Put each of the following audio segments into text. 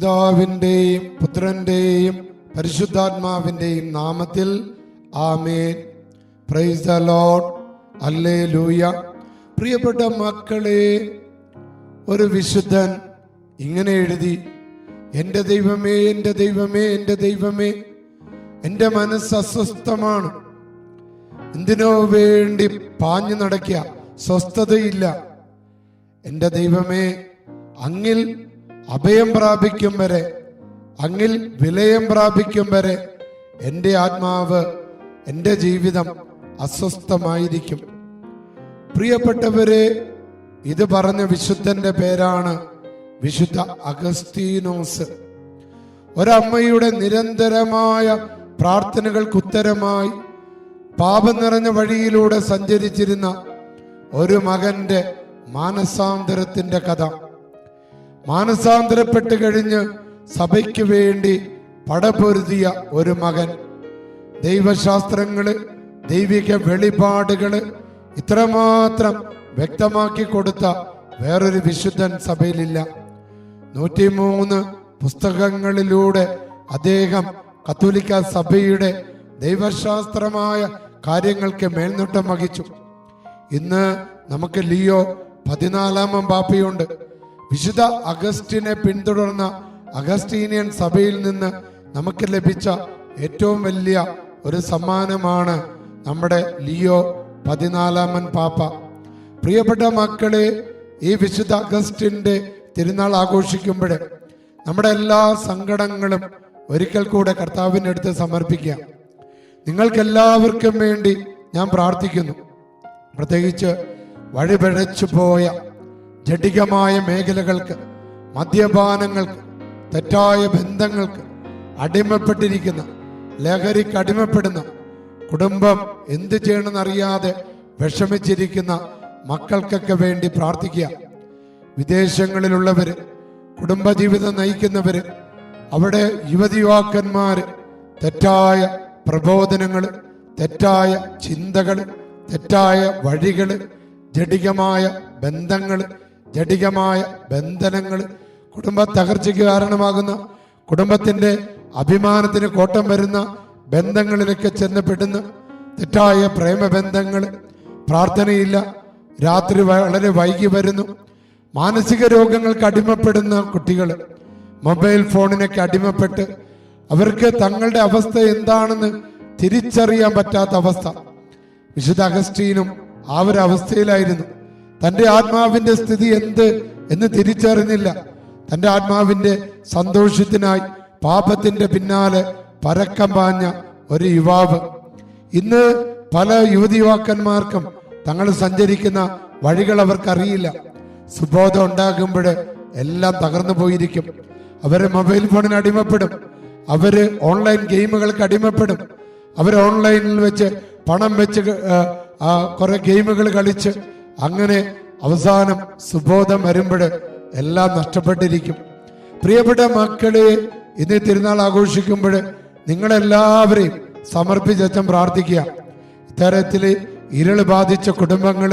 പിതാവിന്റെയും പുത്രന്റെയും പരിശുദ്ധാത്മാവിന്റെയും നാമത്തിൽ ആമേൻ. പ്രൈസ് ദ ലോഡ് അല്ലേ ലൂയ പ്രിയപ്പെട്ട മക്കളെ ഒരു വിശുദ്ധൻ ഇങ്ങനെ എഴുതി എന്റെ ദൈവമേ എന്റെ ദൈവമേ എന്റെ ദൈവമേ എന്റെ മനസ്സ് അസ്വസ്ഥമാണ്. എന്തിനോ വേണ്ടി പാഞ്ഞു നടക്കുക സ്വസ്ഥതയില്ല. എന്റെ ദൈവമേ അങ്ങിൽ അഭയം പ്രാപിക്കും വരെ അങ്ങിൽ വിലയം പ്രാപിക്കും വരെ എന്റെ ആത്മാവ് എന്റെ ജീവിതം അസ്വസ്ഥമായിരിക്കും. പ്രിയപ്പെട്ടവരെ ഇത് പറഞ്ഞ വിശുദ്ധന്റെ പേരാണ് വിശുദ്ധ അഗസ്തീനോസ്. ഒരമ്മയുടെ നിരന്തരമായ പ്രാർത്ഥനകൾക്ക് ഉത്തരമായി പാപം നിറഞ്ഞ വഴിയിലൂടെ സഞ്ചരിച്ചിരുന്ന ഒരു മകന്റെ മാനസാന്തരത്തിന്റെ കഥ. മാനസാന്തരപ്പെട്ട് കഴിഞ്ഞ് സഭയ്ക്ക് വേണ്ടി പടപൊരുതിയ ഒരു മകൻ. ദൈവശാസ്ത്രങ്ങൾ ദൈവിക വെളിപാടുകൾ ഇത്രമാത്രം വ്യക്തമാക്കി കൊടുത്ത വേറൊരു വിശുദ്ധൻ സഭയിലില്ല. നൂറ്റിമൂന്ന് പുസ്തകങ്ങളിലൂടെ അദ്ദേഹം കത്തോലിക്ക സഭയുടെ ദൈവശാസ്ത്രമായ കാര്യങ്ങൾക്ക് മേൽനോട്ടം വഹിച്ചു. ഇന്ന് നമുക്ക് ലിയോ പതിനാലാമം പാപ്പയുണ്ട്. വിശുദ്ധ അഗസ്റ്റിനെ പിന്തുടർന്ന അഗസ്റ്റീനിയൻ സഭയിൽ നിന്ന് നമുക്ക് ലഭിച്ച ഏറ്റവും വലിയ ഒരു സമ്മാനമാണ് നമ്മുടെ ലിയോ പതിനാലാമൻ പാപ്പ. പ്രിയപ്പെട്ട മക്കളെ ഈ വിശുദ്ധ അഗസ്റ്റിന്റെ തിരുനാൾ ആഘോഷിക്കുമ്പോൾ നമ്മുടെ എല്ലാ സങ്കടങ്ങളും ഒരിക്കൽ കൂടെ കർത്താവിന്റെ അടുത്ത് സമർപ്പിക്കുക. നിങ്ങൾക്കെല്ലാവർക്കും വേണ്ടി ഞാൻ പ്രാർത്ഥിക്കുന്നു. പ്രത്യേകിച്ച് വഴിപിഴച്ചു പോയ ജഡികമായ മേഖലകൾക്ക് മദ്യപാനങ്ങൾക്ക് തെറ്റായ ബന്ധങ്ങൾക്ക് അടിമപ്പെട്ടിരിക്കുന്ന ലഹരിക്ക് അടിമപ്പെടുന്ന കുടുംബം എന്ത് ചെയ്യണമെന്നറിയാതെ വിഷമിച്ചിരിക്കുന്ന മക്കൾക്കൊക്കെ വേണ്ടി പ്രാർത്ഥിക്കുക. വിദേശങ്ങളിലുള്ളവര് കുടുംബജീവിതം നയിക്കുന്നവര് അവിടെ യുവതി യുവാക്കന്മാര് തെറ്റായ പ്രബോധനങ്ങൾ തെറ്റായ ചിന്തകൾ തെറ്റായ വഴികൾ ജടികമായ ബന്ധങ്ങൾ ജഡികമായ ബന്ധനങ്ങൾ കുടുംബ തകർച്ചയ്ക്ക് കാരണമാകുന്ന. കുടുംബത്തിന്റെ അഭിമാനത്തിന് കോട്ടം വരുന്ന ബന്ധങ്ങളിലൊക്കെ ചെന്നപ്പെടുന്ന. തെറ്റായ പ്രേമബന്ധങ്ങൾ പ്രാർത്ഥനയില്ല. രാത്രി വളരെ വൈകി വരുന്നു. മാനസിക രോഗങ്ങൾക്ക് അടിമപ്പെടുന്ന കുട്ടികൾ മൊബൈൽ ഫോണിനൊക്കെ അടിമപ്പെട്ട് അവർക്ക് തങ്ങളുടെ അവസ്ഥ എന്താണെന്ന് തിരിച്ചറിയാൻ പറ്റാത്ത അവസ്ഥ. വിശുദ്ധ അഗസ്റ്റീനും ആ ഒരു അവസ്ഥയിലായിരുന്നു. തന്റെ ആത്മാവിന്റെ സ്ഥിതി എന്ത് എന്ന് തിരിച്ചറിഞ്ഞില്ല. തന്റെ ആത്മാവിന്റെ സന്തോഷത്തിനായി പാപത്തിന്റെ പിന്നാലെ പരക്കം പാഞ്ഞ ഒരു യുവാവ്. ഇന്ന് പല യുവതി യുവാക്കന്മാർക്കും തങ്ങൾ സഞ്ചരിക്കുന്ന വഴികൾ അവർക്കറിയില്ല. സുബോധം ഉണ്ടാകുമ്പോൾ എല്ലാം തകർന്നു പോയിരിക്കും. അവർ മൊബൈൽ ഫോണിന് അടിമപ്പെടും. അവർ ഓൺലൈൻ ഗെയിമുകൾക്ക് അടിമപ്പെടും. അവർ ഓൺലൈനിൽ വെച്ച് പണം വെച്ച് കുറെ ഗെയിമുകൾ കളിച്ച് അങ്ങനെ അവസാനം സുബോധം വരുമ്പോൾ എല്ലാം നഷ്ടപ്പെട്ടിരിക്കും. പ്രിയപ്പെട്ട മക്കളെ ഇന്ന് തിരുനാൾ ആഘോഷിക്കുമ്പോൾ നിങ്ങളെല്ലാവരെയും സമർപ്പിച്ചച്ഛൻ പ്രാർത്ഥിക്കുക. ഇത്തരത്തിൽ ഇരുൾ ബാധിച്ച കുടുംബങ്ങൾ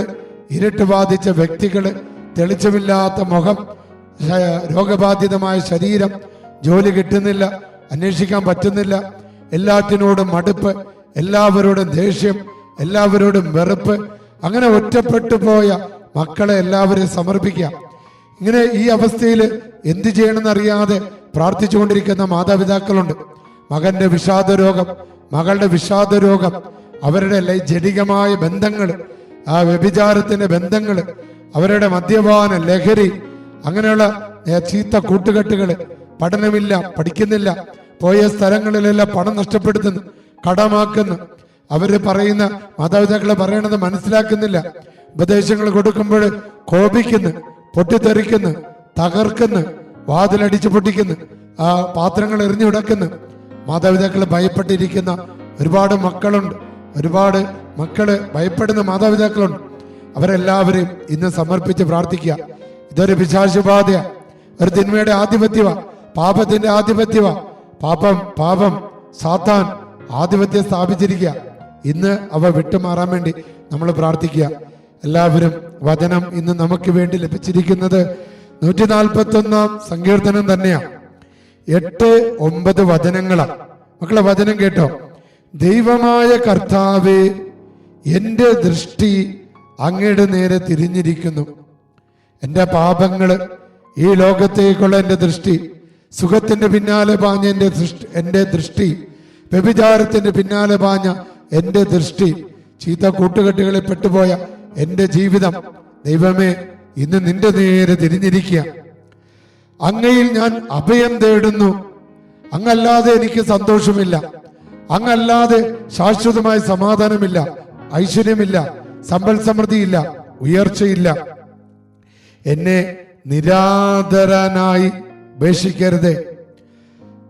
ഇരുട്ട് ബാധിച്ച വ്യക്തികൾ തെളിച്ചമില്ലാത്ത മുഖം രോഗബാധിതമായ ശരീരം ജോലി കിട്ടുന്നില്ല അന്വേഷിക്കാൻ പറ്റുന്നില്ല എല്ലാറ്റിനോടും മടുപ്പ് എല്ലാവരോടും ദേഷ്യം എല്ലാവരോടും വെറുപ്പ് അങ്ങനെ ഒറ്റപ്പെട്ടു പോയ മക്കളെ എല്ലാവരും സമർപ്പിക്കാം ഇങ്ങനെ ഈ അവസ്ഥയിൽ എന്ത് ചെയ്യണമെന്നറിയാതെ പ്രാർത്ഥിച്ചുകൊണ്ടിരിക്കുന്ന മാതാപിതാക്കളുണ്ട്. മകന്റെ വിഷാദ രോഗം മകളുടെ വിഷാദ രോഗം അവരുടെ ജനികമായ ബന്ധങ്ങൾ ആ വ്യഭിചാരത്തിന്റെ ബന്ധങ്ങൾ അവരുടെ മദ്യപാന ലഹരി അങ്ങനെയുള്ള ചീത്ത കൂട്ടുകെട്ടുകൾ പഠനമില്ല പഠിക്കുന്നില്ല പോയ സ്ഥലങ്ങളിലെല്ലാം പണം നഷ്ടപ്പെടുത്തുന്നു കടമാക്കുന്നു. അവർ പറയുന്ന മാതാപിതാക്കളെ പറയണത് മനസ്സിലാക്കുന്നില്ല. ഉപദേശങ്ങൾ കൊടുക്കുമ്പോൾ കോപിക്കുന്നു പൊട്ടിത്തെറിക്കുന്നു തകർക്കുന്നു വാതിലടിച്ച് പൊട്ടിക്കുന്നു ആ പാത്രങ്ങൾ എറിഞ്ഞു എറിഞ്ഞുടക്കുന്നു മാതാപിതാക്കൾ ഭയപ്പെട്ടിരിക്കുന്ന ഒരുപാട് മക്കളുണ്ട്. ഒരുപാട് മക്കൾ ഭയപ്പെടുന്ന മാതാപിതാക്കളുണ്ട്. അവരെല്ലാവരെയും ഇന്ന് സമർപ്പിച്ച് പ്രാർത്ഥിക്കുക. ഇതൊരു പിശാശുബാധയ ഒരു തിന്മയുടെ ആധിപത്യവ പാപത്തിന്റെ ആധിപത്യവ പാപം പാപം സാത്താൻ ആധിപത്യം സ്ഥാപിച്ചിരിക്കുക. ഇന്ന് അവ വിട്ടുമാറാൻ വേണ്ടി നമ്മൾ പ്രാർത്ഥിക്കുക. എല്ലാവരും വചനം ഇന്ന് നമുക്ക് വേണ്ടി ലഭിച്ചിരിക്കുന്നത് നൂറ്റി നാൽപ്പത്തി ഒന്നാം സങ്കീർത്തനം തന്നെയാണ് എട്ട് ഒമ്പത് വചനങ്ങളാണ് മക്കളെ വചനം കേട്ടോ. ദൈവമായ കർത്താവെ എന്റെ ദൃഷ്ടി അങ്ങയുടെ നേരെ തിരിഞ്ഞിരിക്കുന്നു. എന്റെ പാപങ്ങൾ ഈ ലോകത്തേക്കുള്ള എന്റെ ദൃഷ്ടി സുഖത്തിന്റെ പിന്നാലെ പാഞ്ഞ എന്റെ ദൃഷ്ടി എന്റെ ദൃഷ്ടി വ്യഭിചാരത്തിന്റെ പിന്നാലെ പാഞ്ഞ എന്റെ ദൃഷ്ടി ചീത്ത കൂട്ടുകെട്ടുകളിൽ പെട്ടുപോയ എന്റെ ജീവിതം. ദൈവമേ ഇന്ന് നിന്റെ നേരെ തിരിഞ്ഞിരിക്കുക. അങ്ങയിൽ ഞാൻ അഭയം തേടുന്നു. അങ്ങല്ലാതെ എനിക്ക് സന്തോഷമില്ല. അങ്ങല്ലാതെ ശാശ്വതമായ സമാധാനമില്ല. ഐശ്വര്യമില്ല. സമ്പൽ സമൃദ്ധിയില്ല. ഉയർച്ചയില്ല. എന്നെ നിരാധരനായി ഉപേക്ഷിക്കരുതേ.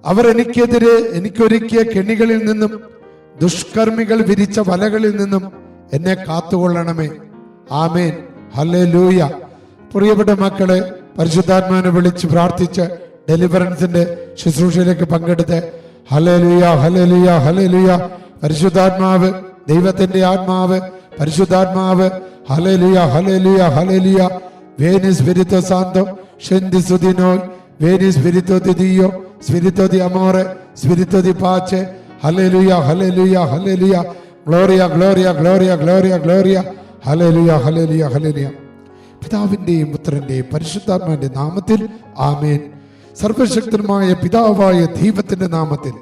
അവർ എനിക്കെതിരെ എനിക്കൊരുക്കിയ കെണികളിൽ നിന്നും ദുഷ്കർമ്മികൾ വിരിച്ച വലകളിൽ നിന്നും എന്നെ കാത്തുകൊള്ളണമേ. ആമേൻ. ഹലേ ലൂയ പ്രിയപ്പെട്ട മക്കളെ പരിശുദ്ധാത്മാനെ വിളിച്ച് പ്രാർത്ഥിച്ച് ഡെലിവറൻസിന്റെ ശുശ്രൂഷയിലേക്ക് പങ്കെടുത്ത് ഹലേ ലുയ ഹലേ ലുയ ഹലേ ലുയ പരിശുദ്ധാത്മാവ് ദൈവത്തിന്റെ ആത്മാവ് പരിശുദ്ധാത്മാവ്. ഹലേ ലുയ ഹലേ ലുയ ഹലേ ലുയ വേനിസ് Spirito Santo, ഷെന്തി സുദിനോയ് വേനിസ് വിരുദ്ധ Vieni Spirito di Dio, Spirito di ഹലലുയ Spirito ഗ്ലോറിയ ഗ്ലോറിയ ഗ്ലോറിയ ഗ്ലോറിയ ഗ്ലോറിയ Gloria, gloria, gloria, പിതാവിന്റെയും പുത്രന്റെയും പരിശുദ്ധാത്മാവിന്റെ നാമത്തിൽ ആമേൻ. സർവശക്തനുമായ പിതാവായ ദൈവത്തിന്റെ നാമത്തിൽ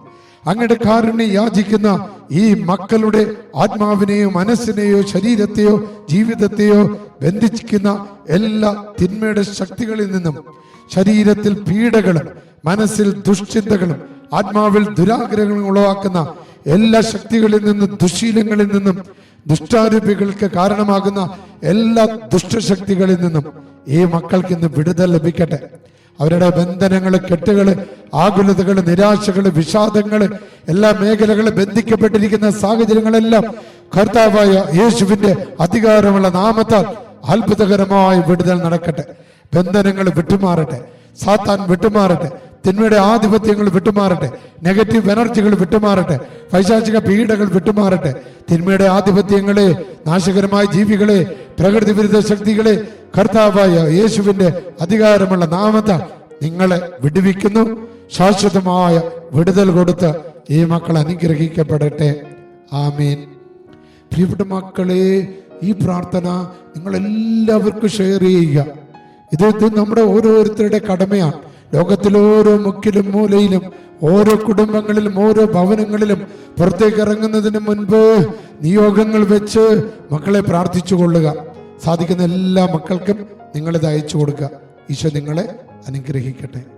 അങ്ങയുടെ കാരുണ്യം യാചിക്കുന്ന ഈ മക്കളുടെ ആത്മാവിനെയോ മനസ്സിനെയോ ശരീരത്തെയോ ജീവിതത്തെയോ ബന്ധിക്കുന്ന എല്ലാ തിന്മയുടെ ശക്തികളിൽ നിന്നും ശരീരത്തിൽ പീഡകളും മനസ്സിൽ ദുഷ്ചിന്തകളും ആത്മാവിൽ ദുരാഗ്രഹങ്ങൾ ഉളവാക്കുന്ന എല്ലാ ശക്തികളിൽ നിന്നും ദുശീലങ്ങളിൽ നിന്നും ദുഷ്ടാരൂപികൾക്ക് കാരണമാകുന്ന എല്ലാ ദുഷ്ടശക്തികളിൽ നിന്നും ഈ മക്കൾക്ക് ഇന്ന് വിടുതൽ ലഭിക്കട്ടെ. അവരുടെ ബന്ധനങ്ങൾ കെട്ടുകൾ ആകുലതകൾ നിരാശകൾ വിഷാദങ്ങൾ എല്ലാ മേഖലകളും ബന്ധിക്കപ്പെട്ടിരിക്കുന്ന സാഹചര്യങ്ങളെല്ലാം കർത്താവായ യേശുവിന്റെ അധികാരമുള്ള നാമത്താൽ അത്ഭുതകരമായ വിടുതൽ നടക്കട്ടെ. ബന്ധനങ്ങൾ വിട്ടുമാറട്ടെ. സാത്താൻ വിട്ടുമാറട്ടെ. തിന്മയുടെ ആധിപത്യങ്ങൾ വിട്ടുമാറട്ടെ നെഗറ്റീവ് എനർജികൾ വിട്ടുമാറട്ടെ പൈശാചിക പീഡകൾ വിട്ടുമാറട്ടെ തിന്മയുടെ ആധിപത്യങ്ങളെ നാശകരമായ ജീവികളെ പ്രകൃതി വിരുദ്ധ ശക്തികളെ കർത്താവായ യേശുവിന്റെ അധികാരമുള്ള നാമത്താൽ നിങ്ങളെ വിടുവിക്കുന്നു. ശാശ്വതമായ വിടുതൽ കൊടുത്ത് ഈ മക്കൾ അനുഗ്രഹിക്കപ്പെടട്ടെ. ആമീൻ. പ്രിയപ്പെട്ട മക്കളെ ഈ പ്രാർത്ഥന നിങ്ങളെല്ലാവർക്കും ഷെയർ ചെയ്യുക. ഇത് നമ്മുടെ ഓരോരുത്തരുടെ കടമയാണ്. ലോകത്തിലെ ഓരോ മുക്കിലും മൂലയിലും ഓരോ കുടുംബങ്ങളിലും ഓരോ ഭവനങ്ങളിലും പുറത്തേക്ക് ഇറങ്ങുന്നതിന് മുൻപ് നിയോഗങ്ങൾ വെച്ച് മക്കളെ പ്രാർത്ഥിച്ചു കൊള്ളുക സാധിക്കുന്ന എല്ലാ മക്കൾക്കും നിങ്ങളിത് അയച്ചു കൊടുക്കുക. ഈശോ നിങ്ങളെ അനുഗ്രഹിക്കട്ടെ.